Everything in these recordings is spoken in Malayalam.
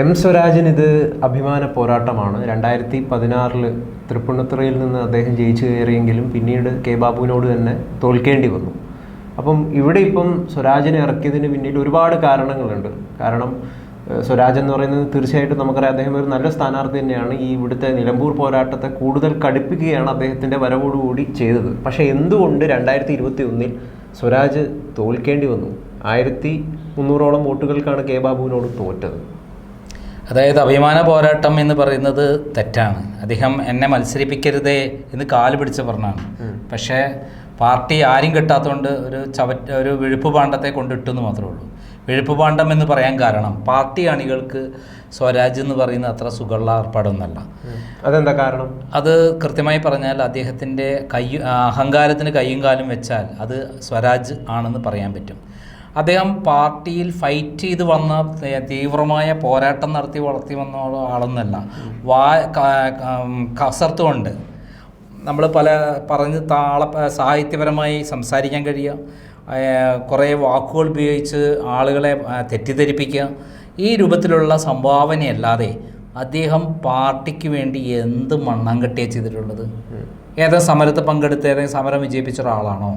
എം സ്വരാജിന് ഇത് അഭിമാന പോരാട്ടമാണ്. രണ്ടായിരത്തി പതിനാറിൽ തൃപ്പൂണിത്തുറയിൽ നിന്ന് അദ്ദേഹം ജയിച്ചു കയറിയെങ്കിലും പിന്നീട് കെ ബാബുവിനോട് തന്നെ തോൽക്കേണ്ടി വന്നു. അപ്പം ഇവിടെ ഇപ്പം സ്വരാജിനെ ഇറക്കിയതിന് പിന്നിൽ ഒരുപാട് കാരണങ്ങളുണ്ട്. കാരണം സ്വരാജ് എന്ന് പറയുന്നത് തീർച്ചയായിട്ടും നമുക്കറിയാം അദ്ദേഹം ഒരു നല്ല സ്ഥാനാർത്ഥി തന്നെയാണ്. ഈ ഇവിടുത്തെ നിലമ്പൂർ പോരാട്ടത്തെ കൂടുതൽ കടുപ്പിക്കുകയാണ് അദ്ദേഹത്തിന്റെ വരവോടുകൂടി ചെയ്തത്. പക്ഷേ എന്തുകൊണ്ട് രണ്ടായിരത്തി ഇരുപത്തി ഒന്നിൽ സ്വരാജ് തോൽക്കേണ്ടി വന്നു? ആയിരത്തി മുന്നൂറോളം വോട്ടുകൾക്കാണ് കെ ബാബുവിനോട് തോറ്റത്. അതായത് അഭിമാന പോരാട്ടം എന്ന് പറയുന്നത് തെറ്റാണ്. അദ്ദേഹം എന്നെ മത്സരിപ്പിക്കരുതേ എന്ന് കാൽ പിടിച്ച പറഞ്ഞാണ്. പക്ഷേ പാർട്ടി ആരും കിട്ടാത്തതുകൊണ്ട് ഒരു ചവറ്റ ഒരു വിഴുപ്പ് പാണ്ഡത്തെ കൊണ്ടിട്ടു എന്ന് മാത്രമേ ഉള്ളൂ. വിഴുപ്പ് പാണ്ഡം എന്ന് പറയാൻ കാരണം പാർട്ടി അണികൾക്ക് സ്വരാജ് എന്ന് പറയുന്ന അത്ര സുഖമുള്ള ഏർപ്പാടൊന്നല്ല. അതെന്താ കാരണം? അത് കൃത്യമായി പറഞ്ഞാൽ അദ്ദേഹത്തിന്റെ കൈ അഹങ്കാരത്തിന് കൈയും കാലും വെച്ചാൽ അത് സ്വരാജ് ആണെന്ന് പറയാൻ പറ്റും. അദ്ദേഹം പാർട്ടിയിൽ ഫൈറ്റ് ചെയ്ത് വന്ന തീവ്രമായ പോരാട്ടം നടത്തി വളർത്തി വന്ന ആളൊന്നല്ല. വാ ക- ക- കസർത്ത് കൊണ്ട് നമ്മൾ പല പറഞ്ഞ് താള സാഹിത്യപരമായി സംസാരിക്കാൻ കഴിയുക കുറേ വാക്കുകൾ ഉപയോഗിച്ച് ആളുകളെ തെറ്റിദ്ധരിപ്പിക്കുക ഈ രൂപത്തിലുള്ള സംഭാവനയല്ലാതെ അദ്ദേഹം പാർട്ടിക്ക് വേണ്ടി എന്ത് മണ്ണം കെട്ടിയ ചെയ്തിട്ടുള്ളത് ഏതെങ്കിലും സമരത്ത് പങ്കെടുത്ത് ഏതെങ്കിലും സമരം വിജയിപ്പിച്ച ഒരാളാണോ?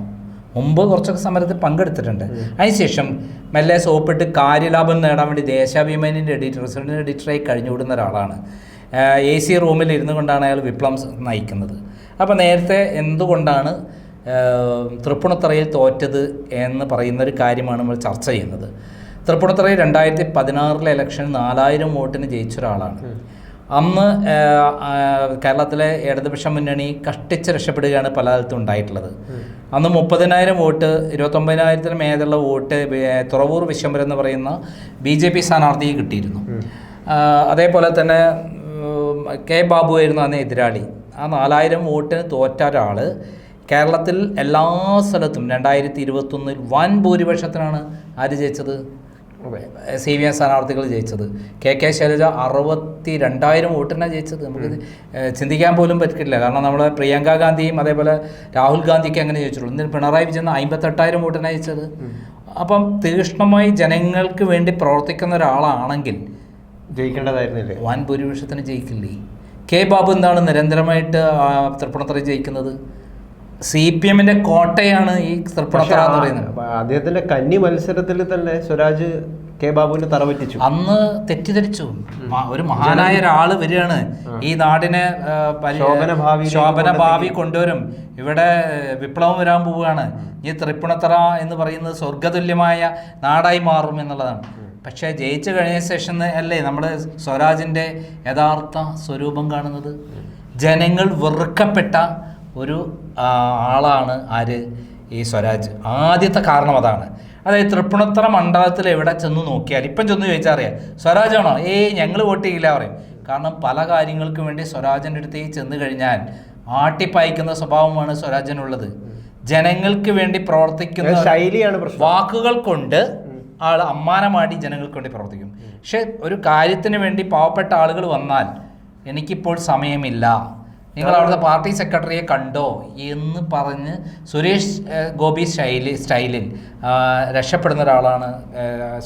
മുമ്പ് കുറച്ചൊക്കെ സമരത്തിൽ പങ്കെടുത്തിട്ടുണ്ട്. അതിനുശേഷം മെല്ലെ സോപ്പിട്ട് കാര്യലാഭം നേടാൻ വേണ്ടി ദേശാഭിമാനിന്റെ എഡിറ്റർ റിസൾട്ടിന്റെ എഡിറ്ററായി കഴിഞ്ഞുവിടുന്ന ഒരാളാണ്. എ സി റൂമിൽ ഇരുന്നു കൊണ്ടാണ് അയാൾ വിപ്ലവം നയിക്കുന്നത്. അപ്പോൾ നേരത്തെ എന്തുകൊണ്ടാണ് തൃപ്പുണിത്തറയിൽ തോറ്റത് എന്ന് പറയുന്ന ഒരു കാര്യമാണ് നമ്മൾ ചർച്ച ചെയ്യുന്നത്. തൃപ്പുണിത്തറയിൽ രണ്ടായിരത്തി പതിനാറിലെ ഇലക്ഷൻ നാലായിരം വോട്ടിന് ജയിച്ച ഒരാളാണ് അന്ന് കേരളത്തിലെ ഇടതുപക്ഷ മുന്നണി കഷ്ടിച്ച് രക്ഷപ്പെടുകയാണ് പലതരത്തും ഉണ്ടായിട്ടുള്ളത്. അന്ന് മുപ്പതിനായിരം വോട്ട് ഇരുപത്തൊമ്പതിനായിരത്തിന് മേലുള്ള വോട്ട് തുറവൂർ വിശ്വംബരം എന്ന് പറയുന്ന ബി ജെ പി സ്ഥാനാർത്ഥിക്ക് കിട്ടിയിരുന്നു. അതേപോലെ തന്നെ കെ ബാബു ആയിരുന്നു അന്ന് എതിരാളി. ആ നാലായിരം വോട്ടിന് തോറ്റ ഒരാൾ കേരളത്തിൽ എല്ലാ സ്ഥലത്തും രണ്ടായിരത്തി ഇരുപത്തൊന്നിൽ വൻ ഭൂരിപക്ഷത്തിനാണ് ആര് ജയിച്ചത്? സി വി എം സ്ഥാനാർത്ഥികൾ ജയിച്ചത്. കെ കെ ശൈലജ അറുപത്തി രണ്ടായിരം വോട്ടിനാണ് ജയിച്ചത്. നമുക്ക് ചിന്തിക്കാൻ പോലും പറ്റില്ല. കാരണം നമ്മൾ പ്രിയങ്ക ഗാന്ധിയും അതേപോലെ രാഹുൽ ഗാന്ധിക്ക് അങ്ങനെ ജയിച്ചിട്ടുള്ളൂ. ഇന്ന് പിണറായി വിജയൻ അമ്പത്തെട്ടായിരം വോട്ടിനാണ് ജയിച്ചത്. അപ്പം തീക്ഷ്ണമായി ജനങ്ങൾക്ക് വേണ്ടി പ്രവർത്തിക്കുന്ന ഒരാളാണെങ്കിൽ ജയിക്കേണ്ടതായിരുന്നില്ലേ? വൻ ഭൂരിപക്ഷത്തിന് ജയിക്കില്ലേ? കെ ബാബു എന്താണ് നിരന്തരമായിട്ട് തൃപ്പണത്തറ തൃപ്പൂണിത്തറ ജയിക്കുന്നത്? സി പി എമ്മിന്റെ കോട്ടയാണ് ഈ തൃപ്പണത്തറ എന്ന് പറയുന്നത്. അദ്ദേഹത്തിന്റെ കന്നി മത്സരത്തിൽ തന്നെ സ്വരാജ് കെ ബാബുവിനെ തറപറ്റിച്ചു അന്ന് തെറ്റിദ്ധരിച്ചു. ഒരു മഹാനായ ഒരാൾ വരികയാണ്. ഈ നാടിനെ ശോഭന ഭാവി കൊണ്ടുവരും. ഇവിടെ വിപ്ലവം വരാൻ പോവുകയാണ്. ഈ തൃപ്പുണത്തറ എന്ന് പറയുന്നത് സ്വർഗതുല്യമായ നാടായി മാറും എന്നുള്ളതാണ്. പക്ഷേ ജയിച്ചു കഴിഞ്ഞ ശേഷം അല്ലേ നമ്മൾ സ്വരാജിന്റെ യഥാർത്ഥ സ്വരൂപം കാണുന്നത്? ജനങ്ങൾ വെറുക്കപ്പെട്ട ഒരു ആളാണ് ആര്? ഈ സ്വരാജ്. ആദ്യത്തെ കാരണം അതാണ്. അതായത് തൃപ്പുണത്തറ മണ്ഡലത്തിൽ എവിടെ ചെന്ന് നോക്കിയാൽ ഇപ്പം ചെന്ന് ചോദിച്ചാൽ അറിയാം സ്വരാജാണോ? ഏയ് ഞങ്ങൾ വോട്ട് ചെയ്യില്ല പറയും. കാരണം പല കാര്യങ്ങൾക്ക് വേണ്ടി സ്വരാജിന്റെ അടുത്തേക്ക് ചെന്ന് കഴിഞ്ഞാൽ ആട്ടിപ്പായിക്കുന്ന സ്വഭാവമാണ് സ്വരാജനുള്ളത്. ജനങ്ങൾക്ക് വേണ്ടി പ്രവർത്തിക്കുന്ന ശൈലിയാണ് വാക്കുകൾ കൊണ്ട് ആൾ അമ്മാനമാടി ജനങ്ങൾക്ക് വേണ്ടി പ്രവർത്തിക്കും. പക്ഷെ ഒരു കാര്യത്തിന് വേണ്ടി പാവപ്പെട്ട ആളുകൾ വന്നാൽ എനിക്കിപ്പോൾ സമയമില്ല. നിങ്ങൾ അവിടുത്തെ പാർട്ടി സെക്രട്ടറിയെ കണ്ടോ എന്ന് പറഞ്ഞ് സുരേഷ് ഗോപി സ്റ്റൈലി സ്റ്റൈലിൽ രക്ഷപ്പെടുന്ന ഒരാളാണ്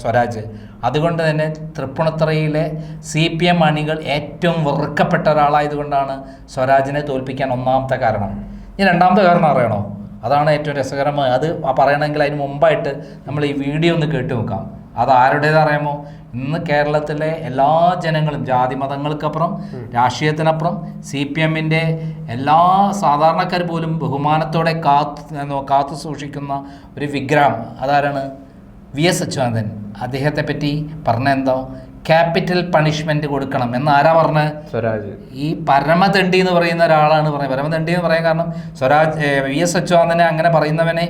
സ്വരാജ്. അതുകൊണ്ട് തന്നെ തൃപ്പൂണിത്തറയിലെ സി പി എം അണികൾ ഏറ്റവും വെറുക്കപ്പെട്ട ഒരാളായതുകൊണ്ടാണ് സ്വരാജിനെ തോൽപ്പിക്കാൻ ഒന്നാമത്തെ കാരണം. ഇനി രണ്ടാമത്തെ കാരണം അറിയണോ? അതാണ് ഏറ്റവും രസകരമായ. അത് പറയണമെങ്കിൽ അതിന് മുമ്പായിട്ട് നമ്മൾ ഈ വീഡിയോ ഒന്ന് കേട്ടു നോക്കാം അത് ആരുടേത് അറിയാമോ ഇന്ന് കേരളത്തിലെ എല്ലാ ജനങ്ങളും ജാതി മതങ്ങൾക്കപ്പുറം രാഷ്ട്രീയത്തിനപ്പുറം സി പി എമ്മിന്റെ എല്ലാ സാധാരണക്കാർ പോലും ബഹുമാനത്തോടെ കാത്തു കാത്തു സൂക്ഷിക്കുന്ന ഒരു വിഗ്രഹം അതാരാണ്? V S Achuthanandan. അദ്ദേഹത്തെ പറ്റി പറഞ്ഞെന്തോ ക്യാപിറ്റൽ പണിഷ്മെന്റ് കൊടുക്കണം. എന്ന് ആരാ പറഞ്ഞത് സ്വരാജ്. ഈ പരമതണ്ടി എന്ന് പറയുന്ന ഒരാളാണ് പറയുന്നത് പരമതണ്ടി എന്ന് പറയാൻ കാരണം സ്വരാജ് വി എസ് അച്യുതാനന്ദനെ അങ്ങനെ പറയുന്നവനെ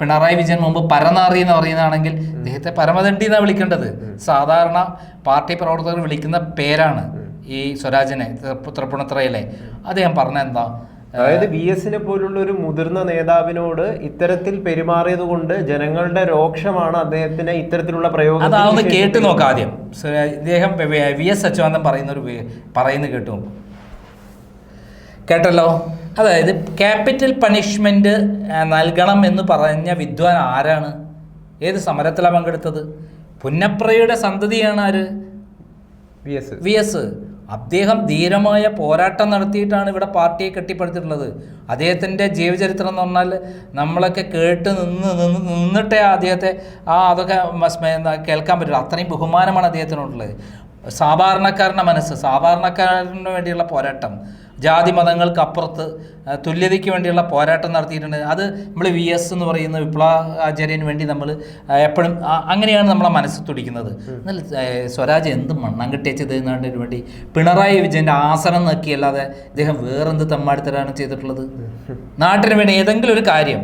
പിണറായി വിജയൻ മുമ്പ് പരനാറി എന്ന് പറയുന്നതാണെങ്കിൽ അദ്ദേഹത്തെ പരമതണ്ടി എന്നാണ് വിളിക്കേണ്ടത്. സാധാരണ പാർട്ടി പ്രവർത്തകർ വിളിക്കുന്ന പേരാണ് ഈ സ്വരാജിനെ തൃപ്പ- തൃപ്പൂണിത്തുറയിലെ. അദ്ദേഹം പറഞ്ഞ എന്താ അതായത് വി എസിനെ പോലുള്ള ഒരു മുതിർന്ന നേതാവിനോട് ഇത്തരത്തിൽ പെരുമാറിയത് കൊണ്ട് ജനങ്ങളുടെ രോക്ഷമാണ് അദ്ദേഹത്തിന് ഇത്തരത്തിലുള്ള പ്രയോഗം അതാവുന്ന കേട്ട് നോക്കാം ആദ്യം. ഇദ്ദേഹം വി- എസ് അച്യുതാനന്ദൻ പറയുന്ന ഒരു പറയുന്നു കേട്ടു കേട്ടല്ലോ? അതായത് ക്യാപിറ്റൽ പണിഷ്മെന്റ് നൽകണം എന്ന് പറഞ്ഞ വിദ്വാൻ ആരാണ്? ഏത് സമരത്തിലാണ് പങ്കെടുത്തത്? പുന്നപ്രയുടെ സന്തതിയാണ് ആര്? V S. V S. അദ്ദേഹം ധീരമായ പോരാട്ടം നടത്തിയിട്ടാണ് ഇവിടെ പാർട്ടിയെ കെട്ടിപ്പടുത്തിട്ടുള്ളത്. അദ്ദേഹത്തിന്റെ ജീവചരിത്രം എന്ന് പറഞ്ഞാൽ നമ്മളൊക്കെ കേട്ട് നിന്ന് നിന്ന് നിന്നിട്ടേ അദ്ദേഹത്തെ ആ അതൊക്കെ കേൾക്കാൻ പറ്റില്ല അത്രയും ബഹുമാനമാണ് അദ്ദേഹത്തിനുള്ളത്. സാധാരണക്കാരന്റെ മനസ്സ് സാധാരണക്കാരന് വേണ്ടിയുള്ള പോരാട്ടം. ജാതി മതങ്ങൾക്കപ്പുറത്ത് തുല്യതയ്ക്ക് വേണ്ടിയുള്ള പോരാട്ടം നടത്തിയിട്ടുണ്ട്. അത് നമ്മൾ വി എസ് എന്ന് പറയുന്ന വിപ്ലവാചാര്യന് വേണ്ടി നമ്മൾ എപ്പോഴും അങ്ങനെയാണ് നമ്മളെ മനസ്സ് തുടിക്കുന്നത്. എന്നാൽ സ്വരാജ് എന്ത് മണ്ണം കിട്ടിയത് എന്നതിന് വേണ്ടി. പിണറായി വിജയന്റെ ആസനം നോക്കിയല്ലാതെ ഇദ്ദേഹം വേറെന്ത് തമ്മാടിത്തരാണ് ചെയ്തിട്ടുള്ളത്? നാട്ടിന് വേണ്ടി ഏതെങ്കിലും ഒരു കാര്യം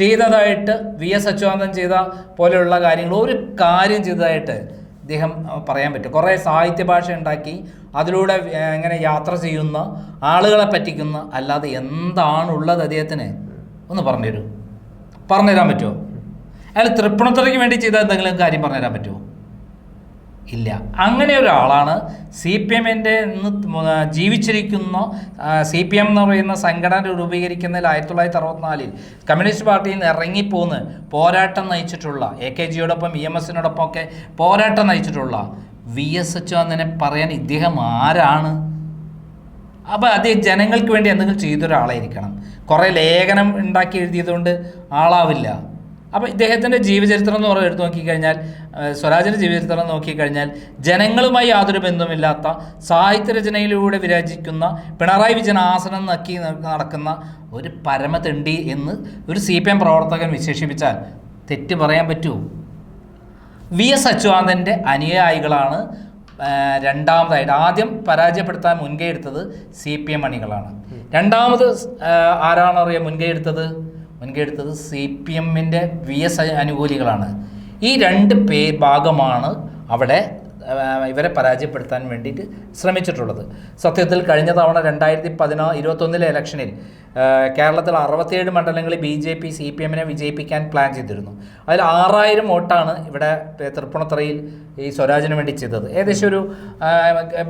ചെയ്തതായിട്ട് വി എസ് അച്യുതാനന്ദൻ ചെയ്ത പോലെയുള്ള കാര്യങ്ങൾ ഒരു കാര്യം ചെയ്തതായിട്ട് ഇദ്ദേഹം പറയാൻ പറ്റും. കുറേ സാഹിത്യ ഭാഷ ഉണ്ടാക്കി അതിലൂടെ എങ്ങനെ യാത്ര ചെയ്യുന്ന ആളുകളെ പറ്റിക്കുന്ന അല്ലാതെ എന്താണുള്ളത് അദ്ദേഹത്തിന്? ഒന്ന് പറഞ്ഞുതരൂ. പറഞ്ഞുതരാൻ പറ്റുമോ? അയാൾ തൃപ്പണത്തുറയ്ക്ക് വേണ്ടി ചെയ്ത എന്തെങ്കിലും കാര്യം പറഞ്ഞുതരാൻ പറ്റുമോ? ഇല്ല. അങ്ങനെ ഒരാളാണ് സി പി എമ്മിന്റെ ജീവിച്ചിരിക്കുന്ന സി പി എം എന്ന് പറയുന്ന സംഘടന രൂപീകരിക്കുന്നതിൽ ആയിരത്തി തൊള്ളായിരത്തി അറുപത്തിനാലിൽ കമ്മ്യൂണിസ്റ്റ് പാർട്ടിയിൽ നിന്ന് ഇറങ്ങിപ്പോന്ന് പോരാട്ടം നയിച്ചിട്ടുള്ള എ കെ ജിയോടൊപ്പം ഇ എം എസിനോടൊപ്പം ഒക്കെ പോരാട്ടം നയിച്ചിട്ടുള്ള വി എസ് എച്ച് എന്നെ പറയാൻ ഇദ്ദേഹം ആരാണ്? അപ്പോൾ അദ്ദേഹം ജനങ്ങൾക്ക് വേണ്ടി എന്തെങ്കിലും ചെയ്തൊരാളായിരിക്കണം. കുറേ ലേഖനം ഉണ്ടാക്കി എഴുതിയതുകൊണ്ട് ആളാവില്ല. അപ്പോൾ ഇദ്ദേഹത്തിന്റെ ജീവചരിത്രം എന്ന് പറഞ്ഞ് എടുത്ത് നോക്കിക്കഴിഞ്ഞാൽ സ്വരാജിന്റെ ജീവചരിത്രം നോക്കിക്കഴിഞ്ഞാൽ ജനങ്ങളുമായി യാതൊരു ബന്ധമില്ലാത്ത സാഹിത്യരചനയിലൂടെ വിരാജിക്കുന്ന പിണറായി വിജയൻ ആസനം നക്കി നടക്കുന്ന ഒരു പരമതെണ്ടി എന്ന് ഒരു സി പി എം പ്രവർത്തകൻ വിശേഷിപ്പിച്ചാൽ തെറ്റ് പറയാൻ പറ്റുമോ വി എസ് അച്യുതാനന്ദന്റെ അനുയായികളാണ് രണ്ടാമതായിട്ട് ആദ്യം പരാജയപ്പെടുത്താൻ മുൻകൈ എടുത്തത് സി പി എം അണികളാണ്. രണ്ടാമത് ആരാണറിയ ആരാണ് അറിയാം മുൻകൈ എടുത്തത്? മുൻകൈ എടുത്തത് സി പി എമ്മിന്റെ വി എസ് അനുകൂലികളാണ്. ഈ രണ്ട് പേ ഭാഗമാണ് അവിടെ ഇവരെ പരാജയപ്പെടുത്താൻ വേണ്ടിയിട്ട് ശ്രമിച്ചിട്ടുള്ളത്. സത്യത്തിൽ കഴിഞ്ഞ തവണ രണ്ടായിരത്തി പതിനാ ഇരുപത്തൊന്നിലെ ഇലക്ഷനിൽ കേരളത്തിൽ അറുപത്തിയേഴ് മണ്ഡലങ്ങളിൽ B J P C P എമ്മിനെ വിജയിപ്പിക്കാൻ പ്ലാൻ ചെയ്തിരുന്നു. അതിൽ ആറായിരം വോട്ടാണ് ഇവിടെ തൃപ്പൂണിത്തറയിൽ ഈ സ്വരാജിന് വേണ്ടി ചെയ്തത്. ഏകദേശം ഒരു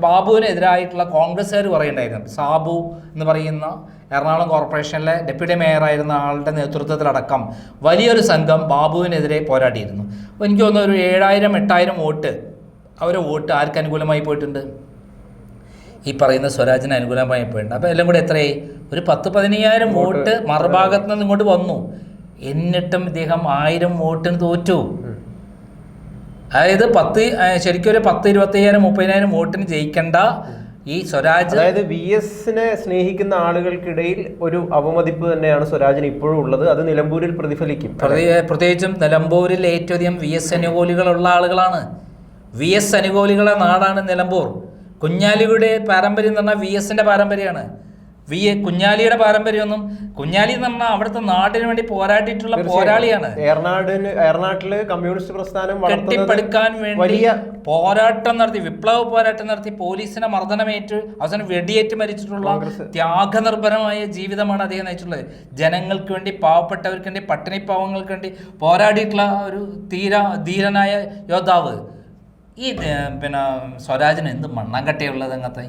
ബാബുവിനെതിരായിട്ടുള്ള കോൺഗ്രസ്സുകാർ പറയുണ്ടായിരുന്നു സാബു എന്ന് പറയുന്ന എറണാകുളം കോർപ്പറേഷനിലെ ഡെപ്യൂട്ടി മേയറായിരുന്ന ആളുടെ നേതൃത്വത്തിലടക്കം വലിയൊരു സംഘം ബാബുവിനെതിരെ പോരാടിയിരുന്നു. അപ്പോൾ എനിക്ക് തോന്നുന്നു ഒരു ഏഴായിരം എട്ടായിരം വോട്ട് അവരെ വോട്ട് ആർക്ക് അനുകൂലമായി പോയിട്ടുണ്ട്? ഈ പറയുന്ന സ്വരാജിന് അനുകൂലമായി പോയിട്ടുണ്ട്. അപ്പോൾ എല്ലാം കൂടെ എത്രയായി? ഒരു പത്ത് പതിനയ്യായിരം വോട്ട് മറുഭാഗത്ത് നിന്ന് ഇങ്ങോട്ട് വന്നു. എന്നിട്ടും ഇദ്ദേഹം ആയിരം വോട്ടിന് തോറ്റു. അതായത് പത്ത് ശരിക്കും ഒരു പത്ത് ഇരുപത്തയ്യായിരം മുപ്പതിനായിരം വോട്ടിന് ജയിക്കേണ്ട ഈ സ്വരാജ് അതായത് വി എസിനെ സ്നേഹിക്കുന്ന ആളുകൾക്കിടയിൽ ഒരു അവമതിപ്പ് തന്നെയാണ് സ്വരാജിന് ഇപ്പോഴും ഉള്ളത്. അത് നിലമ്പൂരിൽ പ്രതിഫലിക്കും. പ്രതി- പ്രത്യേകിച്ചും നിലമ്പൂരിൽ ഏറ്റവും അധികം വി എസ് അനുകൂലികളുള്ള ആളുകളാണ്. വി എസ് അനുകൂലികളുടെ നാടാണ് നിലമ്പൂർ. കുഞ്ഞാലിയുടെ പാരമ്പര്യം എന്ന് പറഞ്ഞാൽ വി എസിന്റെ പാരമ്പര്യമാണ്. വി എ കുഞ്ഞാലിയുടെ പാരമ്പര്യമൊന്നും കുഞ്ഞാലി എന്ന് പറഞ്ഞാൽ അവിടുത്തെ നാടിന് വേണ്ടി പോരാടിയിട്ടുള്ള പോരാളിയാണ്. കമ്മ്യൂണിസ്റ്റ് പ്രസ്ഥാനം കെട്ടിപ്പടുക്കാൻ വേണ്ടി പോരാട്ടം നടത്തി വിപ്ലവ പോരാട്ടം നടത്തി പോലീസിനെ മർദ്ദനമേറ്റ് അവസാനം വെടിയേറ്റ് മരിച്ചിട്ടുള്ള ത്യാഗനിർഭരമായ ജീവിതമാണ് അദ്ദേഹം നയിച്ചിട്ടുള്ളത്. ജനങ്ങൾക്ക് വേണ്ടി പാവപ്പെട്ടവർക്ക് വേണ്ടി പട്ടിണി പാവങ്ങൾക്ക് വേണ്ടി പോരാടിയിട്ടുള്ള ഒരു തീര ധീരനായ യോദ്ധാവ്. ഈ പിന്നെ സ്വരാജിന് എന്ത് മണ്ണാങ്കട്ടയുള്ളത് അങ്ങനത്തെ?